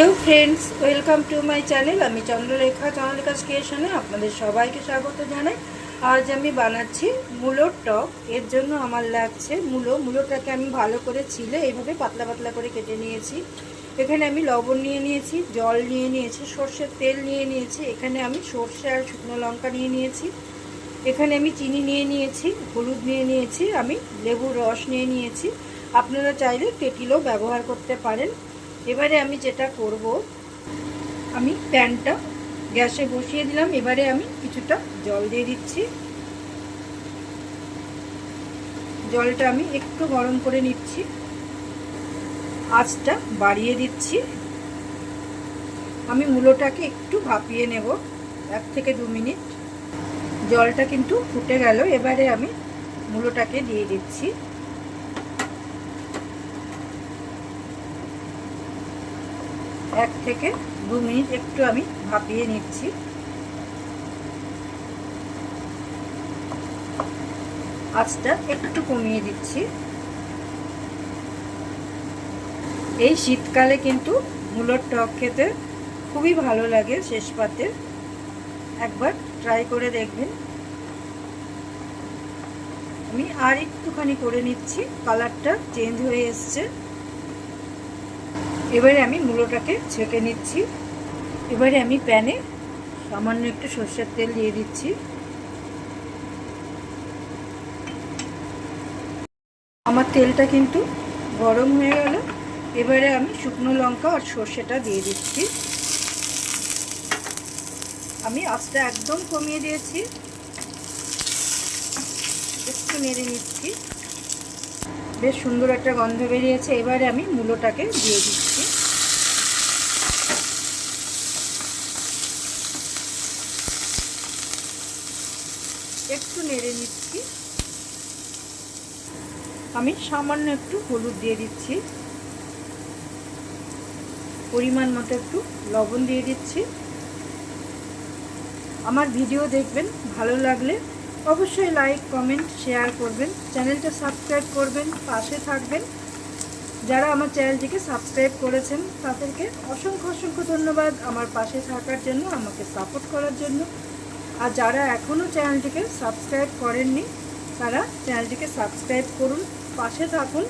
Hello friends welcome to my channel আমি চন্দ্রলেখা চন্দ্রলেখা ক্রিয়েশনে আপনাদের সবাইকে স্বাগত জানাই। আজ আমি বানাচ্ছি মূলোর টক। এর জন্য আমার লাগছে মূলো। মূলোটাকে আমি ভালো করে ছিলে এইভাবে পাতলা পাতলা করে কেটে নিয়েছি। এখানে আমি লবণ নিয়ে নিয়েছি, জল নিয়ে নিয়েছি, সর্ষের তেল নিয়ে নিয়েছি। এখানে আমি সর্ষে আর শুকনো লঙ্কা নিয়ে নিয়েছি। এখানে আমি চিনি নিয়ে নিয়েছি, হলুদ নিয়ে নিয়েছি, আমি লেবুর রস নিয়ে নিয়েছি। আপনারা চাইলে তেঁতুলও ব্যবহার করতে পারেন। এবারে আমি যেটা করব, আমি প্যানটা গ্যাসে বসিয়ে দিলাম। এবারে আমি কিছুটা জল দিয়ে দিচ্ছি। জলটা আমি একটু গরম করে নিচ্ছি। আঁচটা বাড়িয়ে দিচ্ছি। আমি মূলোটাকে একটু ভাপিয়ে নেব, এক থেকে দু মিনিট। জলটা কিন্তু ফুটে গেল। এবারে আমি মূলোটাকে দিয়ে দিচ্ছি। এক থেকে দু মিনিট একটু আমি ভাপিয়ে নিচ্ছি। আঁচটা একটু কমিয়ে দিচ্ছি। এই শীতকালে কিন্তু মূলোর টক খেতে খুবই ভালো লাগে শেষ পাতে। একবার ট্রাই করে দেখবেন। আমি আর একটুখানি করে নিচ্ছি। কালারটা চেঞ্জ হয়ে এসছে। এবারে আমি মূলোটাকে ছেঁকে নিচ্ছি। এবারে আমি প্যানে সামান্য একটু সর্ষের তেল দিয়ে দিচ্ছি। আমার তেলটা কিন্তু গরম হয়ে গেল। এবারে আমি শুকনো লঙ্কা আর সর্ষেটা দিয়ে দিচ্ছি। আমি আঁচটা একদম কমিয়ে দিয়েছি। একটু নেড়ে নিচ্ছি। বেশ সুন্দর একটা গন্ধ বেরিয়েছে। এবারে আমি মূলোটাকে দিয়ে দিচ্ছি। একটু নেড়ে নিচ্ছি। আমি সামান্য একটু হলুদ দিয়ে দিচ্ছি। পরিমাণ মতো একটু লবণ দিয়ে দিচ্ছি। আমার ভিডিও দেখবেন ভালো লাগলে অবশ্যই লাইক, কমেন্ট, শেয়ার করবেন। চ্যানেলটা সাবস্ক্রাইব করবেন, পাশে থাকবেন। যারা আমার চ্যানেলটিকে সাবস্ক্রাইব করেছেন, তাদেরকে অসংখ্য অসংখ্য ধন্যবাদ আমার পাশে থাকার জন্য, আমাকে সাপোর্ট করার জন্য। আর যারা এখনও চ্যানেলটিকে সাবস্ক্রাইব করেননি, তারা চ্যানেলটিকে সাবস্ক্রাইব করুন, পাশে থাকুন।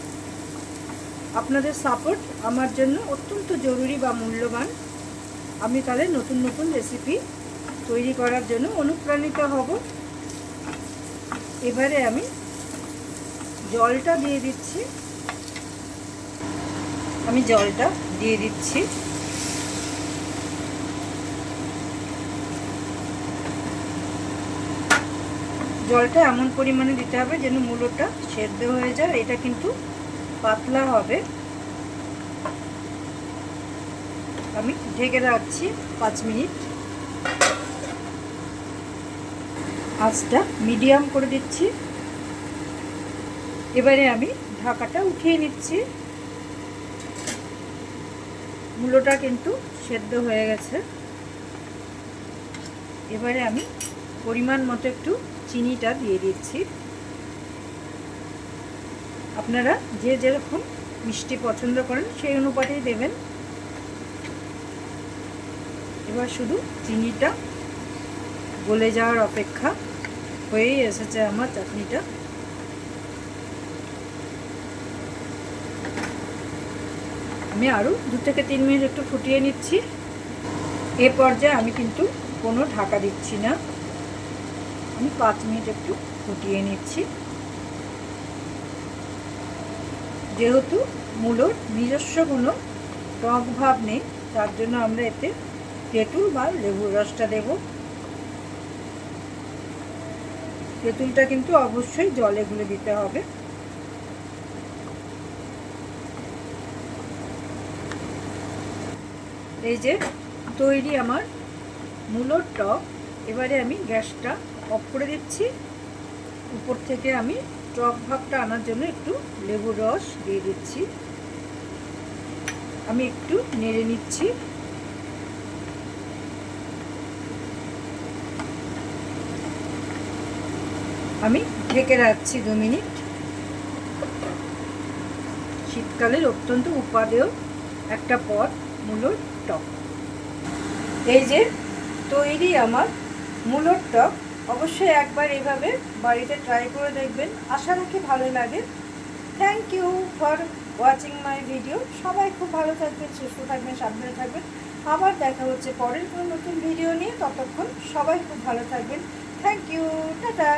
আপনাদের সাপোর্ট আমার জন্য অত্যন্ত জরুরি বা মূল্যবান। আমি তাহলে নতুন নতুন রেসিপি তৈরি করার জন্য অনুপ্রাণিত হব। এবারে আমি জলটা দিয়ে দিচ্ছি। আমি জলটা দিয়ে দিচ্ছি। জলটা এমন পরিমাণে দিতে হবে যেন মূলোটা সেদ্ধ হয়ে যায়। এটা কিন্তু পাতলা হবে। আমি ঢেকে রাখছি পাঁচ মিনিট। আঁচটা মিডিয়াম করে দিচ্ছি। এবারে আমি ঢাকাটা উঠিয়ে নিচ্ছি। মূলোটা কিন্তু সেদ্ধ হয়ে গেছে। এবারে আমি পরিমাণ মতো একটু চিনিটা দিয়ে দিচ্ছি। আপনারা যে যেরকম মিষ্টি পছন্দ করেন সেই অনুপাতেই দেবেন। এবার শুধু চিনিটা গলে যাওয়ার অপেক্ষা হয়েই এসেছে আমার চাটনিটা। আমি আরও দু থেকে তিন মিনিট একটু ফুটিয়ে নিচ্ছি। এ পর্যায়ে আমি কিন্তু কোনো ঢাকা দিচ্ছি না। আমি পাঁচ মিনিট একটু ফুটিয়ে নিচ্ছি। যেহেতু মূলোর নিজস্ব কোনো টক ভাব নেই, তার জন্য আমরা এতে তেঁতুল বা লেবুর রসটা দেব। তেঁতুলটা কিন্তু অবশ্যই জলে গুলে দিতে হবে। এই যে তৈরি আমার মূলোর টক, এবারে আমি গ্যাসটা অফ করে দিচ্ছি। উপর থেকে আমি টক ভাবটা আনার জন্য একটু লেবুর রস দিয়ে দিচ্ছি। আমি একটু নেড়ে নিচ্ছি। আমি ঢেকে রাখছি দু মিনিট। শীতকালের অত্যন্ত উপাদেয় একটা পদ মূলোর টক। এই যে তৈরি আমার মূলোর টক, অবশ্যই একবার এইভাবে বাড়িতে ট্রাই করে দেখবেন। আশা রাখি ভালো লাগে। Thank you for watching my video সবাই খুব ভালো থাকবেন, সুস্থ থাকবেন, সাবধানে থাকবেন। আবার দেখা হচ্ছে পরের কোনো নতুন ভিডিও নিয়ে। ততক্ষণ সবাই খুব ভালো থাকবেন। Thank you tata